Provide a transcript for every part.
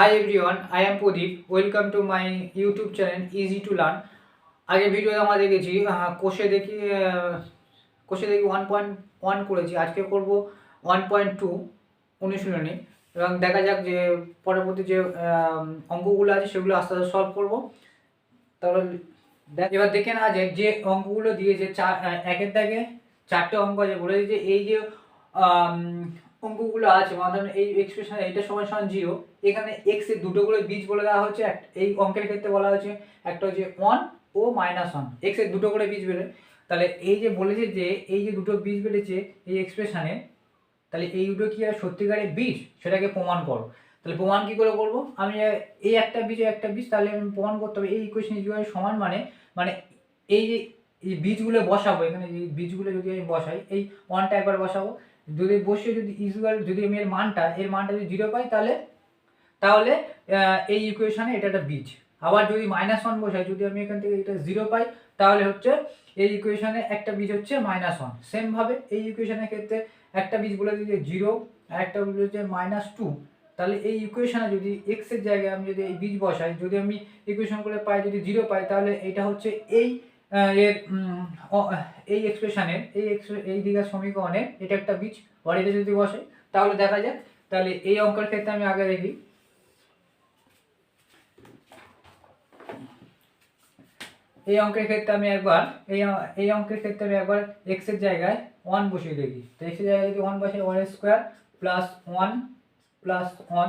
Hi everyone, I am Pradeep. Welcome to my YouTube channel Easy to Learn. আগে video আমরা দেখেছি কোষে দেখি কোষে দেখি ওয়ান পয়েন্ট ওয়ান করেছি আজকে করব ওয়ান পয়েন্ট টু অনুশীলনী এবং দেখা যাক যে পরবর্তী যে অঙ্কগুলো আছে সেগুলো আস্তে আস্তে সলভ করব তাহলে এবার দেখে না যে যে অঙ্কগুলো দিয়েছে চার একের দাগে চারটে অঙ্ক আছে বলে যে এই যে অঙ্কগুলো আছে মাধ্যমে এই এক্সপ্রেশন এইটা সমান সমান জিরো এখানে এক্সের দুটো করে বীজ বলে দেওয়া হচ্ছে এই অঙ্কের ক্ষেত্রে বলা হচ্ছে একটা হচ্ছে ওয়ান ও মাইনাস ওয়ান এক্সের দুটো করে বীজ বেরোয়। তাহলে এই যে বলেছে যে, এই যে দুটো বীজ বেড়েছে এই এক্সপ্রেশনে তাহলে এই দুটো কি আর সত্যিকারের বীজ, সেটাকে প্রমাণ করো। তাহলে প্রমাণ কি করে করব? আমি এই একটা বীজ একটা বীজ, তাহলে আমি প্রমাণ করতে হবে, এই ইকুয়েশন ইকুয়াল সমান মানে মানে এই যে, এই বীজগুলো বসাবো, এখানে এই বীজগুলো যদি আমি বসাই, এই ওয়ানটা একবার বসাবো যদি বসিয়ে যদি ইকুয়াল যদি আমি এর মানটা এর মানটা যদি জিরো পাই, তাহলে তাহলে এই ইকুয়েশনে এটা একটা বীজ আবার যদি মাইনাস ওয়ান বসাই, যদি আমি এখান থেকে এটা জিরো পাই, তাহলে হচ্ছে এই ইকুয়েশনে একটা বীজ হচ্ছে মাইনাস ওয়ান সেমভাবে এই ইকুয়েশনের ক্ষেত্রে একটা বীজ বলে দিই জিরো আর একটা বীজ হচ্ছে মাইনাস টু তাহলে এই ইকুয়েশনে যদি এক্সের জায়গায় আমি যদি এই বীজ বসাই, যদি আমি ইকুয়েশন করে পাই, যদি জিরো পাই, তাহলে এটা হচ্ছে এই এর এই এক্সপ্রেশনের এই এই দিকের সমীকরণের এটা একটা বীজ এটা যদি বসাই তাহলে দেখা যাক, তাহলে এই অঙ্কের ক্ষেত্রে আমি আগে দেখি। এই অঙ্কের ক্ষেত্রে আমি একবার, এই এই অঙ্কের ক্ষেত্রে আমি একবার এক্সের জায়গায় ওয়ান বসিয়ে দেখি। তো এক্সের জায়গায় যদি ওয়ান বসে one square plus one plus one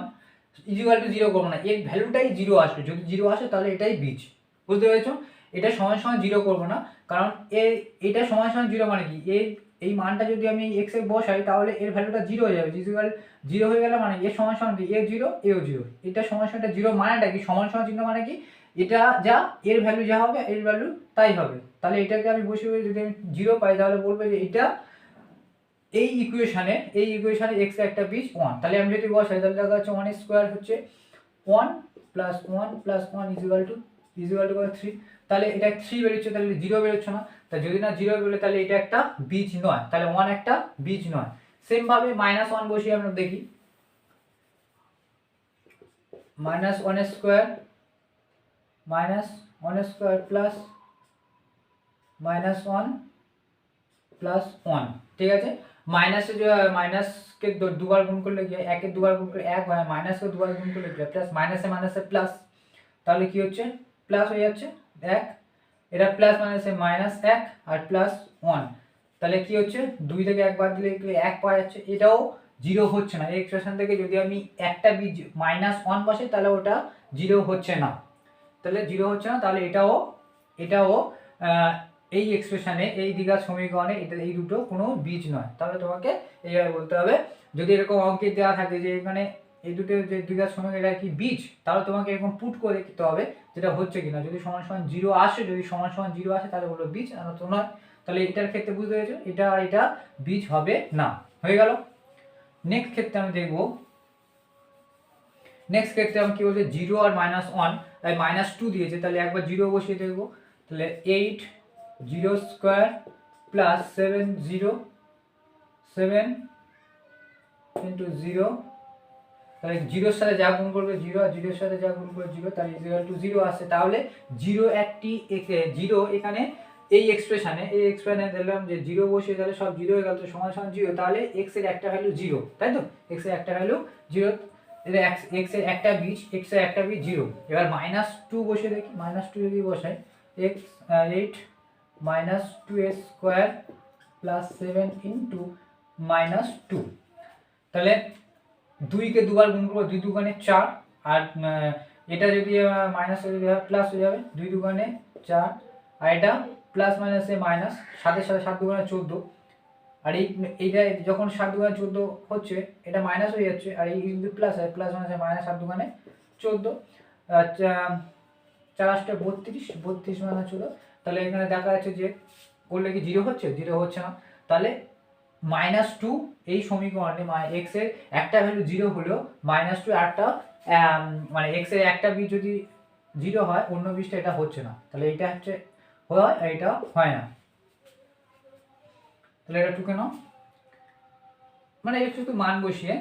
is equal to zero করব না। এর ভ্যালুটাই জিরো আসবে। যদি জিরো আসে, তাহলে এটাই বীজ। বুঝতে পেরেছ? এটা সময় সমান জিরো করব না। কারণ এর এটা সময় সমান জিরো মানে কি? এর এই মানটা যদি আমি এক্স বসাই, তাহলে এর ভ্যালুটা জিরো হয়ে যাবে। ইজিক্যাল জিরো হয়ে গেলে মানে এর সময় সমান কি? এ জিরো এও জিরো এটা সমান সমান জিরো মানেটা কি? সমান সমান চিহ্ন মানে কি? এটা যা, এর ভ্যালু যা হবে, এর ভ্যালু তাই হবে। তাহলে এটাকে আমি বসে যদি আমি জিরো পাই, তাহলে বলব যে এটা এই ইকুয়েশানে এই ইকুয়েশানে এক্স একটা বীজ ওয়ান তাহলে আমি যদি বসাই, তাহলে দেখা যাচ্ছে ওয়ান স্কোয়ার হচ্ছে one plus one plus one is equal to is equal to three তাহলে এটা থ্রি বেরোচ্ছে, তাহলে জিরো বেরোচ্ছে না। তা যদি না জিরো বেরোলে, তাহলে এটা একটা বীজ নয়। তাহলে ওয়ান একটা বীজ নয়। সেম ভাবে মাইনাস ওয়ান বসিয়ে আমরা দেখি। Minus one square minus one square plus minus one plus one ঠিক আছে? মাইনাসে মাইনাসকে দুবার গুণ করলে কি হয়? একের দুবার গুণ করলে এক হয় মাইনাসকে দুবার গুণ করলে কি প্লাস মাইনাসে মাইনাসে প্লাস তাহলে কি হচ্ছে? প্লাস হয়ে যাচ্ছে। এক, এটা প্লাস মাইনাসে মাইনাস এক আর প্লাস ওয়ান তাহলে কি হচ্ছে? দুই থেকে একবার দিলে এক পাওয়া যাচ্ছে। এটাও জিরো হচ্ছে না। এই এক্সপ্রেশন থেকে যদি আমি একটা বীজ মাইনাস ওয়ান বসে তাহলে ওটা জিরো হচ্ছে না। তাহলে জিরো হচ্ছে না। তাহলে এটাও এটাও এই এক্সপ্রেশনে এই দীঘার সমীকরণে এটা, এই দুটো কোনো বীজ নয়। তাহলে তোমাকে এইভাবে বলতে হবে। যদি এরকম অঙ্কিত দেওয়া থাকে যে এখানে এই দুটো যে দীঘার সমীকরণ এটা কি বীজ, তাহলে তোমাকে এরকম পুট করে দেখতে হবে। যেটা হচ্ছে কিনা, যদি সমান সমান জিরো আসে, যদি সমান সমান জিরো আসে, তাহলে বলব বীজ, আর তো নয়। তাহলে এটার ক্ষেত্রে বুঝতে পেরেছ? এটা আর এটা বীজ হবে না। হয়ে গেল। নেক্সট ক্ষেত্রে আমি দেখব। নেক্সট ক্ষেত্রে আমি কি বলছে? জিরো আর মাইনাস ওয়ান তাই মাইনাস টু দিয়েছে, তাহলে একবার জিরো বসিয়ে দেখব। তাহলে eight zero square plus seven zero seven into zero তাহলে জিরোর সাথে যা গুণ করবে জিরো, আর জিরোর সাথে যা গুণ করবে জিরো, তাহলে ইজিক্যাল টু জিরো আসে। তাহলে জিরো একটি জিরো এখানে এই এক্সপ্রেশনে এই এক্সপ্রেশনে দিলাম যে জিরো বসিয়ে তাহলে সব জিরো হয়ে গেল, তো সমান সমান জিরো। তাহলে এক্সের একটা ভ্যালু জিরো তাই তো? এক্সের একটা ভ্যালু জিরো এক্সের একটা বীজ এক্সের একটা বীজ জিরো এবার মাইনাস টু বসে দেখি মাইনাস টু যদি বসাই x eight minus two a square plus seven into minus two তাহলে দুইকে দুবার গুণ করব, দুই দুগানে চার, আর এটা যদি মাইনাস হয় প্লাস হয়ে যাবে, দুই দুগানে চার, আর এটা প্লাস মাইনাসে মাইনাস সাতের সাথে সাত দুগানে চোদ্দ, আর এই, এইটা যখন সাত দুগানে চোদ্দ হচ্ছে, এটা মাইনাস হয়ে যাচ্ছে, আর এই যদি প্লাস হয় প্লাস মাইনাসে মাইনাস সাত দুগানে চোদ্দ চার আটটা বত্রিশ বত্রিশ মানে চোদ্দ, তাহলে এখানে দেখা যাচ্ছে যে করলে কি জিরো হচ্ছে? জিরো হচ্ছে না, তাহলে মাইনাস টু এই সমীকরণে মানে এক্সের একটা ভ্যালু জিরো হলেও মাইনাস টু একটা আম, মানে এক্সের একটা বীজ যদি জিরো হয় অন্য বীজটা এটা হচ্ছে না। তাহলে এটা হচ্ছে হয় আর এটা হয় না। তাহলে এটা টু কেন মানে এটা শুধু মান বসিয়ে।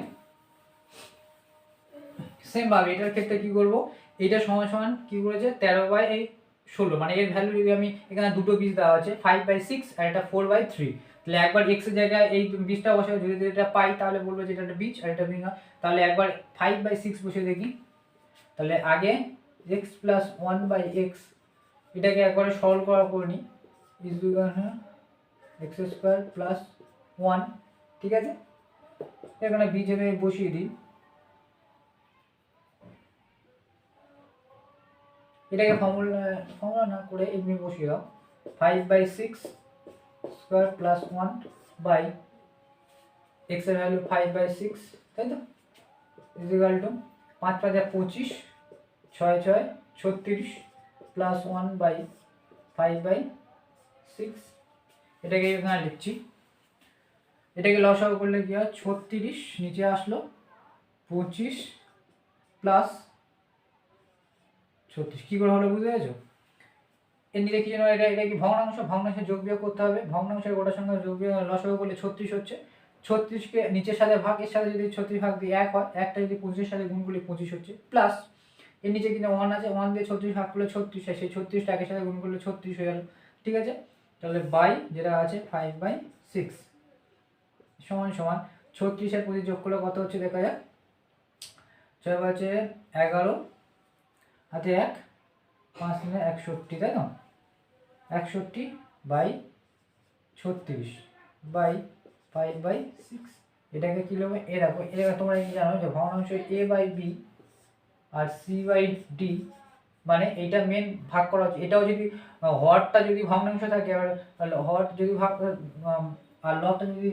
সেম ভাবে এটার ক্ষেত্রে কি করব? এটা সমান সমান কি করেছে? তেরো বাই এই ষোলো। মানে এর ভ্যালু যদি আমি এখানে দুটো বীজ দেওয়া আছে ফাইভ বাই সিক্স আর এটা ফোর বাই থ্রি তাহলে একবার এক্সের জায়গায় এই বীজটা বসে যদি এটা পাই, তাহলে বলব যে এটা একটা বীজ আর এটা বীজ না তাহলে একবার ফাইভ বাই সিক্স বসে দেখি। তাহলে আগে x plus one by x এটাকে একবারে সরল করা করে নিই। Is x square plus one ঠিক আছে? এখানে বীজের বসিয়ে দিই। এটাকে ফর্মুলা ফর্মুলা না করে এমনি বসিয়ে দাও। Five by six square plus one by এক্সের ভ্যালু ফাইভ বাই সিক্স তাই তো? ইজিক্যাল টু পাঁচ পাঁচা পঁচিশ, ছয় ছয় ছত্রিশ plus one by five by six এটাকে এখানে লিখছি। এটাকে লসাগু করলে কি হয়? ছত্রিশ নিচে আসলো পঁচিশ প্লাস ছত্রিশ। কী করে হলো বুঝতে পেরেছ? এর নিচে কি যেন এটা এটা কি ভগ্নাংশ? ভগ্নাংশে যোগ বিয়োগ করতে হবে। ভগ্নাংশের গোটার সঙ্গে যোগ বিয়োগ লসাগু করলে ছত্রিশ হচ্ছে। ছত্রিশকে নিচের সাথে ভাগ, এর সাথে যদি ছত্রিশ ভাগ দিয়ে এক হয়, একটা যদি পঁচিশের সাথে গুণ করলে পঁচিশ হচ্ছে। প্লাস এর নিচে কিন্তু ওয়ান আছে ওয়ান দিয়ে ছত্রিশ ভাগ করলে ছত্রিশ হয় সেই ছত্রিশটা একের সাথে গুণ করলে ছত্রিশ হয়ে গেল। ঠিক আছে? তাহলে বাই যেটা আছে ফাইভ বাই সিক্স সমান সমান। ছত্রিশের প্রতি যোগ করলে কত হচ্ছে দেখা যাক। ছয় আছে এগারো, হাতে এক, পাঁচ দিনে একষট্টি, তাই না? একষট্টি বাই ছত্রিশ বাই ফাইভ বাই সিক্স এটাকে কী নেবে এ রাখো এ তোমরা কি জানো যে ভগ্নাংশ এ বাই বি আর সি বাই ডি মানে এইটা মেন ভাগ করা হচ্ছে। এটাও যদি হরটা যদি ভগ্নাংশ থাকে আর হর যদি ভাগ আর লবটা যদি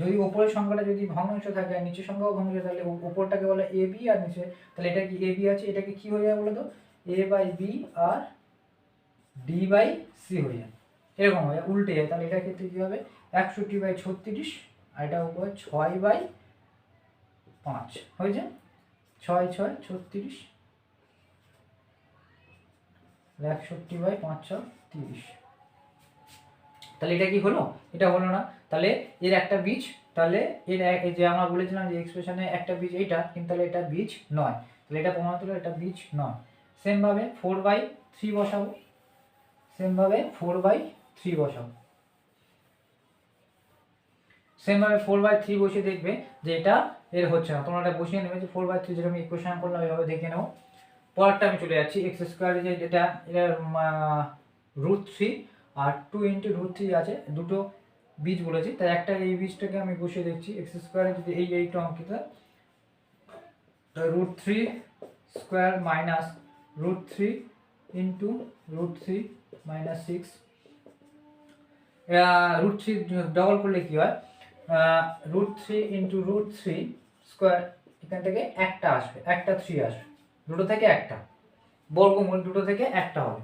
যদি ওপরের সংখ্যাটা যদি ভগ্নাংশ থাকে আর নিচের সংখ্যাও ভগ্নাংশ, তাহলে ওপরটাকে বলে এ বি আর নিচে। তাহলে এটা কি এ বি আছে? এটাকে কি হয়ে যায় বলো তো এ বাই বি আর ডি বাই সি হয়ে যায়। এরকম হয় উল্টে যায়। তাহলে এটার ক্ষেত্রে কী হবে? একষট্টি বাই ছত্রিশ, আর এটা ছয় বাই পাঁচ। ছয় ছয়, ছত্রিশ একষট্টি বাই পাঁচ তাহলে এটা কি হলো? এটা হলো না। তাহলে এর একটা বীজ, তাহলে এর যে আমরা বলেছিলাম যে এক্সপ্রেশনে একটা বীজ এইটা, কিন্তু তাহলে এটা বীজ নয়। তাহলে এটা প্রমাণ হলো এটা বীজ নয়। সেমভাবে ফোর বাই থ্রি বসাবো। সেমভাবে ফোর বাই থ্রি বসাবো সেমভাবে ফোর বাই থ্রি বসিয়ে দেখবে যে এটা এর হচ্ছে না। তোমরা এটা বসিয়ে নেবে যে ফোর বাই থ্রি যেরকম ইকুয়েশন করলাম এইভাবে দেখে নেব পরেরটা আমি চলে যাচ্ছি এক্স স্কোয়ার যে যেটা এটার রুট থ্রি আর টু ইন্টু রুট থ্রি আছে, দুটো বীজ বলেছি। তাই একটা এই বীজটাকে আমি বসিয়ে দেখছি। এক্স স্কোয়ারে যদি এই এইটা অঙ্কিত root three square minus root three into root three minus six root three double করলে কি হয়? Root three into root three square এখান থেকে একটা আসবে, একটা থ্রি আসবে। দুটো থেকে একটা। বর্গমূল দুটো থেকে একটা হবে।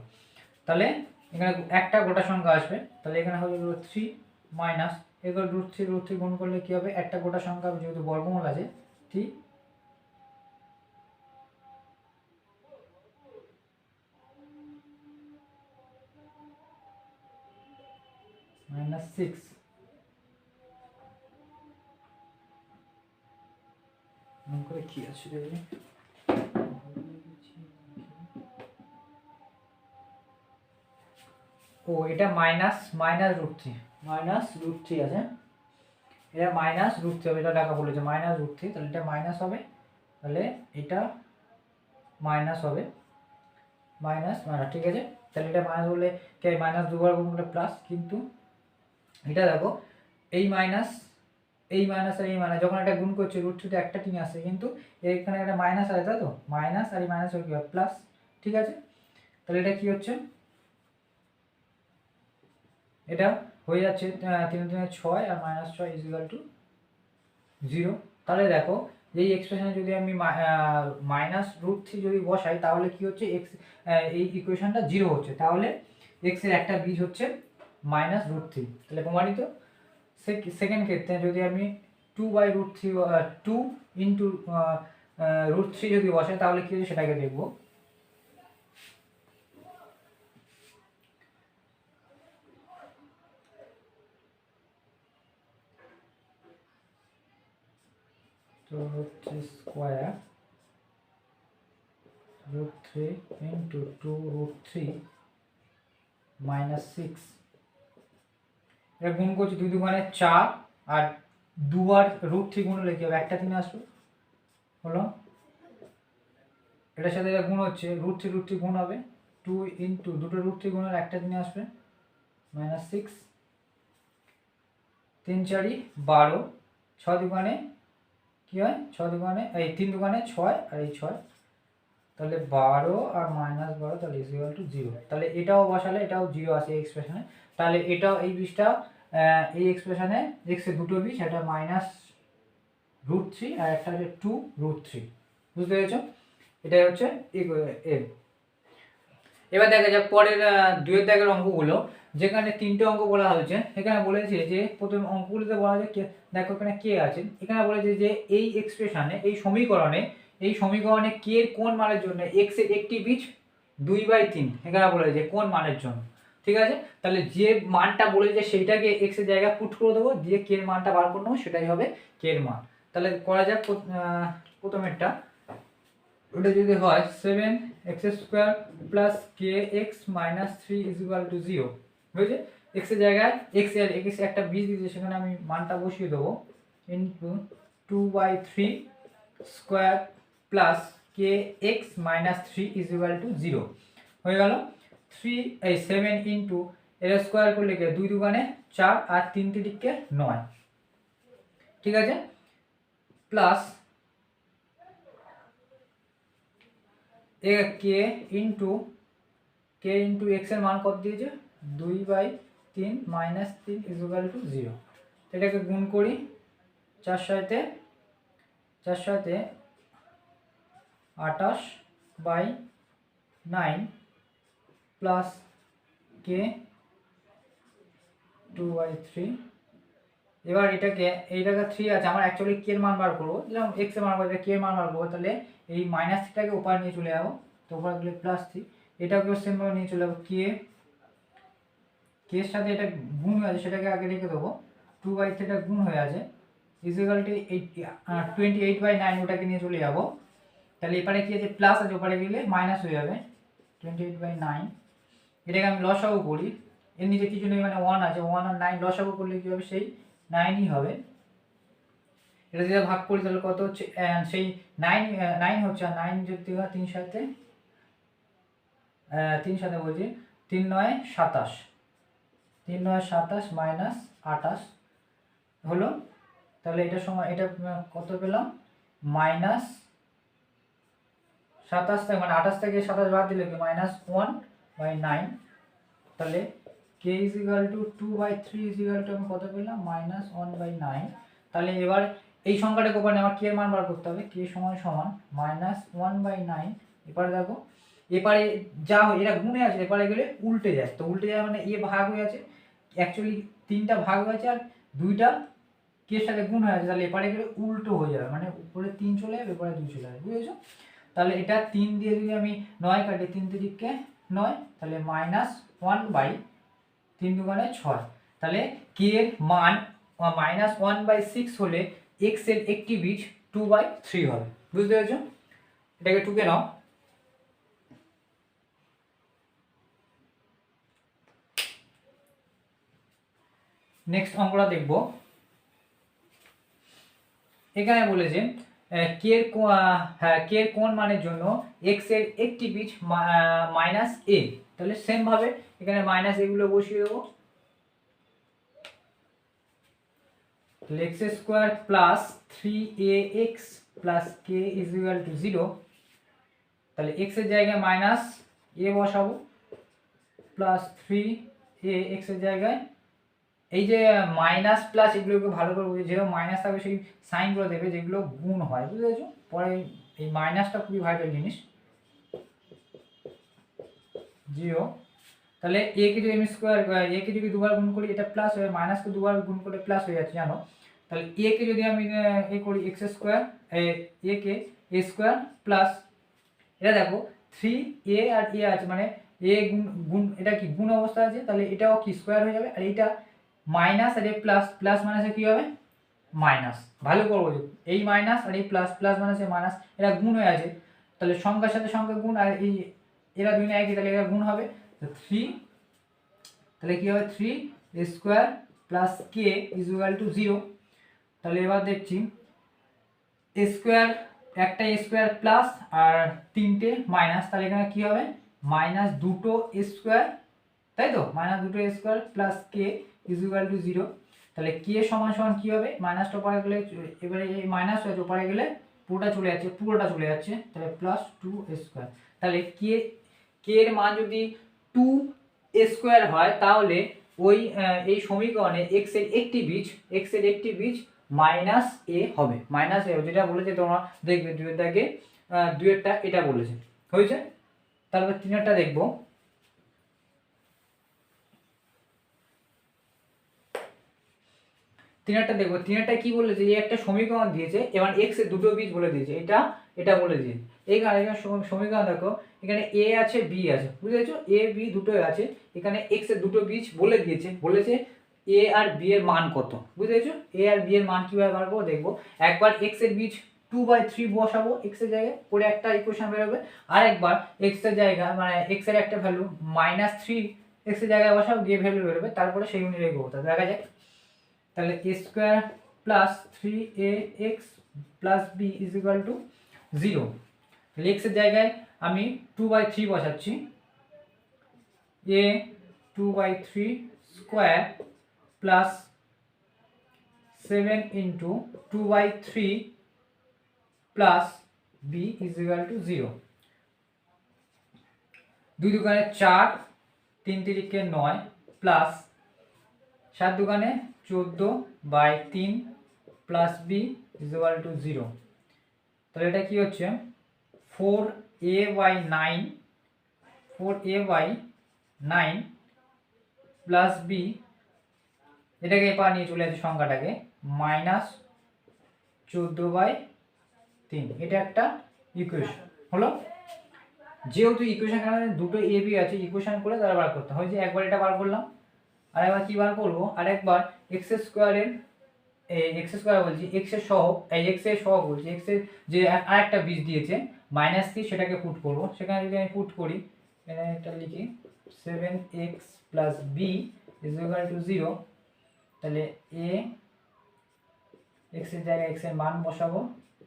তাহলে এখানে একটা গোটা সংখ্যা আসবে। তাহলে এখানে হবে রুট থ্রি মাইনাস এগুলো রুট থ্রি রুট থ্রি গুণ করলে কী হবে? একটা গোটা সংখ্যা, যেহেতু বর্গমূল আছে থ্রি মাইনাস সিক্স মন করে কি আছে দেখবি ও এটা minus minus root three minus root three আছে? এটা মাইনাস রুট থ্রি হবে, এটা লেখা বলেছে মাইনাস রুট থ্রি তাহলে এটা মাইনাস হবে, তাহলে এটা মাইনাস হবে। মাইনাস মাইনাস ঠিক আছে? তাহলে এটা মাইনাস বললে, কে মাইনাস দুবার গুণ প্লাস কিন্তু এটা দেখো এই মাইনাস এই মাইনাস আর এই মাইনাস যখন এটা গুণ করছে রুট থ্রিতে একটা টিম আসছে, কিন্তু এখানে একটা মাইনাস আছে, তাই তো? মাইনাস আর এই মাইনাস কি প্লাস ঠিক আছে? তাহলে এটা কি হচ্ছে? এটা হয়ে যাচ্ছে তিন তিনে ছয় আর মাইনাস ছয় ইজিক্যাল টু জিরো তাহলে দেখো, এই এক্সপ্রেশনে যদি আমি মাইনাস রুট থ্রি যদি বসাই, তাহলে কি হচ্ছে? এক্স এই ইকুয়েশনটা জিরো হচ্ছে। তাহলে এক্সের একটা বীজ হচ্ছে মাইনাস রুট থ্রি তাহলে প্রমাণিত? সেকেন্ড ক্ষেত্রে যদি আমি two by root three two into root three যদি বসাই তাহলে কি হচ্ছে? সেটাকে দেখব। তো হচ্ছে square root three into two root three minus six এটা গুণ করছি দুই দুগুণে চার, আর দুবার রুট থ্রি গুণ হলে কি হবে। একটা তিন আসবে হলো? এটার সাথে এটা গুণ হচ্ছে রুট থ্রি রুট থ্রি গুণ হবে। টু ইন্টু দুটো রুট থ্রি গুণ হলে একটা দিনে আসবে। মাইনাস সিক্স তিন চারি, বারো। ছ দোকানে কী হয়? ছ দোকানে এই তিন দোকানে ছয়, আর এই ছয় তাহলে বারো আর মাইনাস বারো, তাহলে ইজ ইকুয়াল টু জিরো তাহলে এটাও বসালে, এটাও জিরো আছে এক্সপ্রেশনে তাহলে এটাও এই বিষটা এই এক্সপ্রেশনে এক্সের দুটো বিষ একটা মাইনাস রুট থ্রি আর একটা হচ্ছে টু রুট থ্রি বুঝতে পেরেছ? এটাই হচ্ছে এম এবার দেখা যাক পরের দুয়ের দাগের অঙ্কগুলো। যেখানে তিনটে অঙ্ক বলা হয়েছে, এখানে বলেছে যে প্রথম অঙ্কগুলোতে বলা হয়েছে দেখো এখানে কে আছে। এখানে বলেছে যে এই এক্সপ্রেশনে এই সমীকরণে এই সমীকরণে কে এর কোন মানের জন্য এক্সের একটি বীজ দুই বাই তিন? এখানে বলেছে কোন মানের জন্য। ঠিক আছে? তাহলে যে মানটা বলেছে সেইটাকে এক্সের জায়গায় পুট করে দেবো। দিয়ে কে এর মানটা বার করে নেব, সেটাই হবে কে এর মান। তাহলে করা যাক প্রথমেরটা। ওটা যদি হয় seven x square plus k x minus three is equal to zero বুঝেছে এক্সের জায়গায় এক্সের এক্স একটা বীজ দিয়েছে, সেখানে আমি মানটা বসিয়ে দেবো। Into two by three square plus k x minus three is equal to zero হয়ে গেল? থ্রি এই সেভেন ইন্টু এর স্কোয়ার করলে কি দুই দুগানে চার আর তিন তিরিকে নয়। ঠিক আছে? Plus a k into k into এক্সের মান কত দিয়েছে? দুই বাই তিন মাইনাস তিন ইজুগাল টু জিরো এটাকে গুণ করি, চার সাথে চার সাথে আটাশ by nine plus k two by three. এবার এটাকে, এই জায়গা থ্রি আছে, আমার অ্যাকচুয়ালি কে মান বার করব। যেরকম এক্সের মান বার কে মান বার করব, তাহলে এই মাইনাস থ্রিটাকে ওপার নিয়ে চলে যাব। তো ওপার গেলে প্লাস থ্রি এটাকেও সেমভাবে নিয়ে চলে যাব কে কে এর সাথে এটা গুণ হয়ে আছে, সেটাকে আগে রেখে দেবো। টু বাই থ্রিটা গুণ হয়ে আছে। Is equal to eight twenty eight by nine ওটাকে নিয়ে চলে যাব। তাহলে এপারে কি আছে? প্লাস আছে, ওপারে গেলে মাইনাস হয়ে যাবে। টোয়েন্টি বাই নাইন এটাকে আমি লসাগু করি। এর নিচে কিছু নেই মানে ওয়ান আছে। ওয়ান আর নাইন লসাগু করলে কী হবে? সেই নাইনই হবে। এটা যদি ভাগ করি, তাহলে কত হচ্ছে? সেই নাইন নাইন হচ্ছে। আর নাইন যদি তিন সাথে তিন সাথে বলছি, তিন নয় সাতাশ। তিন নয় সাতাশ মাইনাস আটাশ হলো, তাহলে এটার সময়, এটা কত পেলাম? মাইনাস সাতাশ থেকে মানে আঠাশ থেকে সাতাশ বাদ দিলে কি? মাইনাস ওয়ান বাই নাইন তাহলে k is equal to two by three is equal to আমি কত পেলাম? মাইনাস ওয়ান বাই নাইন তাহলে এবার এই সংখ্যাটাকে ওপরে আমার কে এর মান বার করতে হবে? কে সমান সমান মাইনাস ওয়ান বাই নাইন এবারে দেখো, এপারে যা হয়, এরা গুণে আছে, এপারে গেলে উল্টে যায় তো উল্টে যায় মানে এ ভাগ হয়ে আছে। অ্যাকচুয়ালি তিনটা ভাগ হয়ে আছে আর দুইটা কে সাথে গুণ হয়ে আছে। তাহলে এপারে গেলে উল্টো হয়ে যাবে। মানে উপরে তিন চলে যাবে, এপারে দুই চলে যাবে। বুঝেছ? তাহলে এটা তিন দিয়ে যদি আমি নয় কাটি, তিন তিরিককে নয়, তাহলে মাইনাস ওয়ান বাই তিন দুগানে ছয়। তাহলে কে এর মান মাইনাস ওয়ান বাই সিক্স হলে এক্সের একটি বীজ টু বাই থ্রি হবে। বুঝতে পেরেছ? এটাকে টুকে নাও। নেক্সট অঙ্কটা দেখব। এখানে বলেছে কে এর কো- হ্যাঁ কে এর কোন মানের জন্য এক্সের একটি বীজ মাইনাস এ তাহলে সেম ভাবে এখানে মাইনাস এগুলো বসিয়ে দেবো। X square plus three a x plus k is equal to zero তাহলে এক্সের জায়গায় মাইনাস এ বসাবো প্লাস থ্রি এ এক্সের জায়গায় এই যে মাইনাস প্লাস এগুলোকে ভালো করে বুঝে, যেরকম মাইনাস থাকবে সেই সাইনগুলো দেবে যেগুলো গুণ হয়, বুঝতে পেরেছ? পরে এই মাইনাসটা খুবই ভাইটাল জিনিস। জিরো। তাহলে এ কে যদি আমি স্কোয়ার এ কে যদি দুবার গুণ করি, এটা প্লাস হয়ে মাইনাসকে দুবার গুণ করলে প্লাস হয়ে যাচ্ছে, জানো? তাহলে এ কে যদি আমি, এ করি x square a k a square plus এটা দেখো থ্রি এ আর এ আছে মানে এ গুণ গুণ, এটা কি গুণ অবস্থা আছে? তাহলে এটাও কি স্কোয়ার হয়ে যাবে? আর এইটা মাইনাস আর এই প্লাস প্লাস মাইনাসে কী হবে? মাইনাস। ভালো করব এই মাইনাস আর এই প্লাস প্লাস মাইনাসে মাইনাস, এরা গুণ হয়ে আছে। তাহলে সংখ্যার সাথে সংখ্যা গুণ আর এই, এরা দুই একই, তাহলে এরা গুণ হবে। থ্রি তাহলে কি হবে? Three square plus k is equal to zero তাহলে এবার দেখছি স্কোয়ার একটা স্কোয়ার প্লাস আর তিনটে মাইনাস তাহলে এখানে কি হবে? মাইনাস দুটো স্কোয়ার তাই তো? মাইনাস দুটো square plus k is equal to zero তাহলে কে সমান সমান কী হবে? মাইনাসটা পরে গেলে, এবারে এই মাইনাস হয়েছে পরে গেলে পুরোটা চলে যাচ্ছে, পুরোটা চলে যাচ্ছে। তাহলে প্লাস টু স্কোয়ার তাহলে কে কে এর মান যদি টু স্কোয়ার হয়, তাহলে ওই এই সমীকরণে এক্সের একটি বীজ এক্সের একটি বীজ মাইনাস এ হবে। মাইনাস এ যেটা বলেছে তোমরা দেখবে দুয়ের দাগে দুয়েরটা এটা বলেছে। হয়েছে? তারপর তিনেরটা দেখব। তিনেরটা দেখব তিনারটা কি বলেছে যে একটা সমীকরণ দিয়েছে, এবার এক্সের দুটো বীজ বলে দিয়েছে, এটা এটা বলে দিয়েছে। এইখানে এখানে সমীকরণ দেখো, এখানে এ আছে বি আছে, বুঝেছ? এ বি দুটোই আছে, এখানে এক্সের দুটো বীজ বলে দিয়েছে, বলেছে এ আর বি এর মান কত, বুঝেছ? এ আর বি এর মান কীভাবে করব? দেখব, একবার এক্সের বীজ টু বাই থ্রি বসাবো এক্সের জায়গায় পরে একটা ইকুয়েশন বেরোবে, আর একবার এক্সের জায়গায় মানে এক্সের একটা ভ্যালু মাইনাস থ্রি এক্সের জায়গায় বসাবো, গিয়ে ভ্যালু বেরোবে, তারপরে সেই অনুযায়ী তা দেখা যাক। তাহলে a square plus three a x plus b is equal to zero তাহলে এক্সের জায়গায় আমি টু বাই থ্রি বসাচ্ছি। A two by three square plus seven into two by three plus b is equal to zero দুই দোকানে চার, তিন তিরিকে নয় প্লাস সাত দোকানে চোদ্দ বাই তিন plus b is equal to zero তাহলে এটা কি হচ্ছে? Four a by nine four a by nine plus b এটাকে এবার নিয়ে চলে যাচ্ছে সংখ্যাটাকে মাইনাস চোদ্দ বাই তিন। এটা একটা ইকুয়েশন হলো? যেহেতু ইকুয়েশন দুটো এ বি আছে ইকুয়েশন করে তারা বার করতে হয়। যে একবার এটা বার করলাম। আর একবার কী বার করব? আর একবার এক্স স্কোয়ারের এক্স স্কোয়ার বলছি এক্সের সহ, এই এক্সের সহ বলছি এক্সের যে আর একটা বীজ দিয়েছে মাইনাস থ্রি সেটাকে পুট করব। সেখানে যদি আমি পুট করি, এখানে এটা লিখি seven x plus b is to zero তাহলে এ এক্সের জায়গায় এক্সের মান বসাবো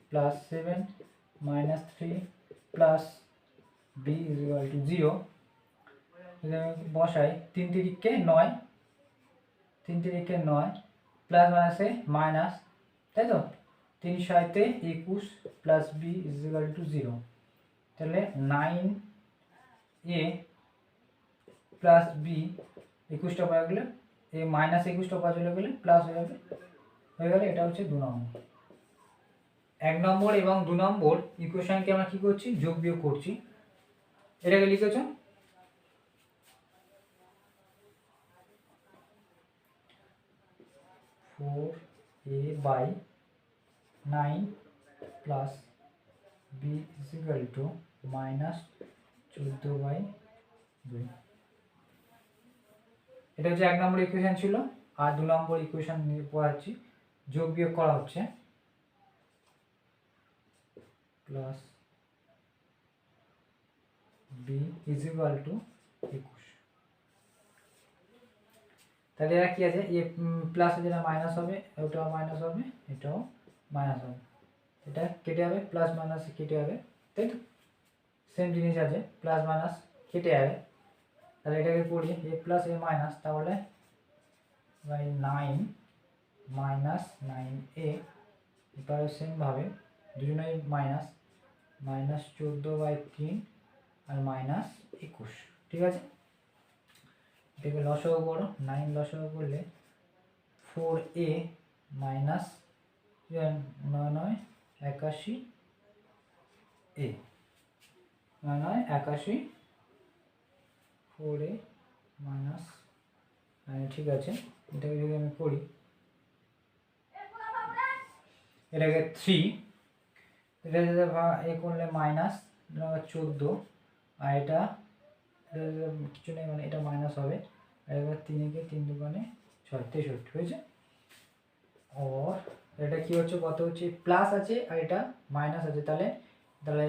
plus seven minus three plus b is to zero বসাই তিন তিরিককে নয় তিন তিরিকে নয় প্লাস মাইনাসে মাইনাস তাই তো? তিন সাইতে একুশ plus b is equal to zero তাহলে নাইন এ প্লাস বি একুশটা পাওয়া গেলে, এ মাইনাস একুশটা পাওয়া চলে গেলে প্লাস হয়ে যাবে। হয়ে গেলে এটা হচ্ছে দু নম্বর। এক নম্বর এবং দু নম্বর ইকুয়েশনকে আমরা কী করছি? যোগ বিয়োগ করছি। এটাকে লিখেছ? Four a by nine plus b is equal to minus চোদ্দ বাই দুই এটা হচ্ছে এক নম্বর ইকুয়েশন ছিল, আর দু নম্বর ইকুয়েশন নিয়ে পড়াচ্ছি। যোগ বিয়োগ করা হচ্ছে। Plus b is equal to একুশ। তাহলে এরা কি আছে? এ প্লাস যেটা মাইনাস হবে। ওটাও মাইনাস হবে, এটাও মাইনাস হবে। এটা কেটে যাবে প্লাস মাইনাস কেটে যাবে। তাই তো? সেম জিনিস আছে প্লাস মাইনাস কেটে যাবে। তাহলে এটাকে পড়ি এ প্লাস এ মাইনাস তাহলে by nine minus nine a এবারে সেমভাবে দুজনেই মাইনাস মাইনাস চোদ্দ বাই তিন আর মাইনাস একুশ। ঠিক আছে? এটাকে লসও করো নাইন লসও করলে ফোর এ মাইনাস নয় একাশি এ নয় একাশি ফোর এ মাইনাস ঠিক আছে, এটাকে যদি আমি করি, এটাকে থ্রি এটা এ করলে মাইনাস চোদ্দ, আর এটা কিছু নেই মানে এটা মাইনাস হবে এবার তিনকে তিন দোকানে ছয়, তেষট্টি হয়েছে ওর এটা কি হচ্ছে, কত হচ্ছে? প্লাস আছে আর এটা মাইনাস আছে। তাহলে তাহলে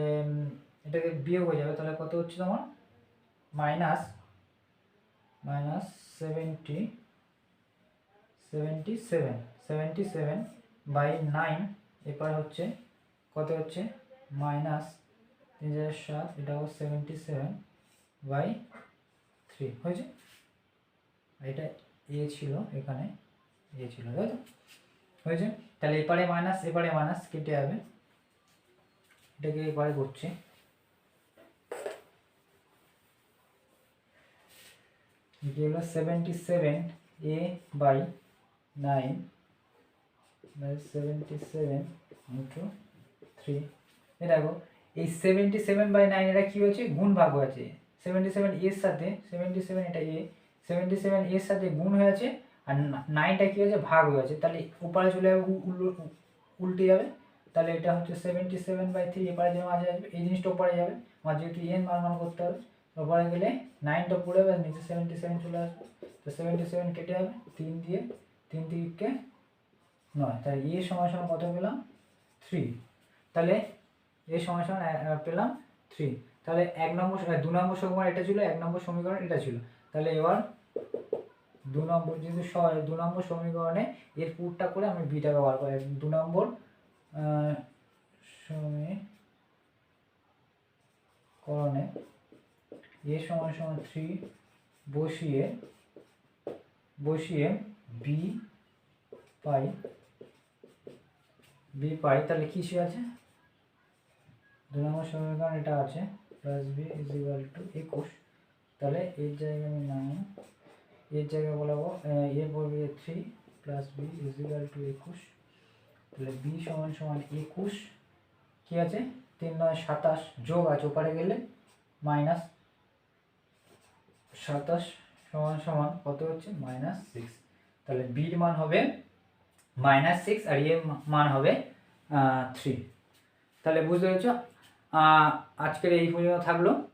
এটাকে বিয়োগ হয়ে যাবে। তাহলে কত হচ্ছে তোমার? Minus minus seventy seventy seven seventy seven by nine এরপর হচ্ছে কত হচ্ছে? মাইনাস তিন হাজার সাত এটা হচ্ছে সেভেন্টি সেভেন বাই থ্রি হয়েছে? এটা এ ছিল এখানে, এ ছিল, তাই তো? হয়েছে? তাহলে এপারে মাইনাস এপারে মাইনাস কেটে যাবে। এটাকে এপারে করছি। এটি হলো seventy seven a by nine seventy seven into three a দেখো, এই সেভেন্টি সেভেন বাই নাইন এটা কী হয়েছে? গুণ ভাগ হয়েছে। সেভেন্টি সেভেন এর সাথে সেভেন্টি সেভেন এটা এ সেভেন্টি সেভেন এর সাথে গুণ হয়ে আছে আর নাইনটা কী হয়েছে? ভাগ হয়ে আছে। তাহলে উপরে চলে যাবে উল্টে যাবে। তাহলে এটা হচ্ছে সেভেন্টি সেভেন বাই থ্রি এপারে যে মাঝে আসবে, এই জিনিসটা ওপারে যাবে। আমার যেহেতু এন মান মান করতে হবে, ওপারে গেলে নাইনটা পড়ে যাবে নিচে সেভেন্টি সেভেন চলে আসবে। তো সেভেন্টি সেভেন কেটে যাবে, তিন দিয়ে, তিন দিকে নয়। তাহলে এ সময় সময় কত পেলাম? থ্রি তাহলে এ সময় সময় পেলাম থ্রি তাহলে এক নম্বর দু নম্বর সমীকরণ এটা ছিল, এক নম্বর সমীকরণ এটা ছিল। তাহলে এবার দু নম্বর যেহেতু দু নম্বর সমীকরণে এর পুরটা করে আমি বিটা ব্যবহার করি। দু নম্বর সমীকরণে এ সমান সমান থ্রি বসিয়ে বসিয়ে বি পাই বি পাই, তাহলে কিসে আছে? দু নম্বর সমীকরণ এটা আছে plus b is equal to একুশ। তাহলে এর জায়গায় আমি নাইন এর জায়গায় বলাবো এ বলবে three plus b is equal to একুশ, তাহলে বি সমান সমান একুশ, কী আছে? তিন নয় সাতাশ যোগ আছে, ওপারে গেলে মাইনাস সাতাশ সমান সমান কত হচ্ছে? মাইনাস সিক্স তাহলে বির মান হবে মাইনাস সিক্স আর এর মান হবে থ্রি তাহলে বুঝতে পেরেছ? আজকের এই পর্যন্ত থাকল।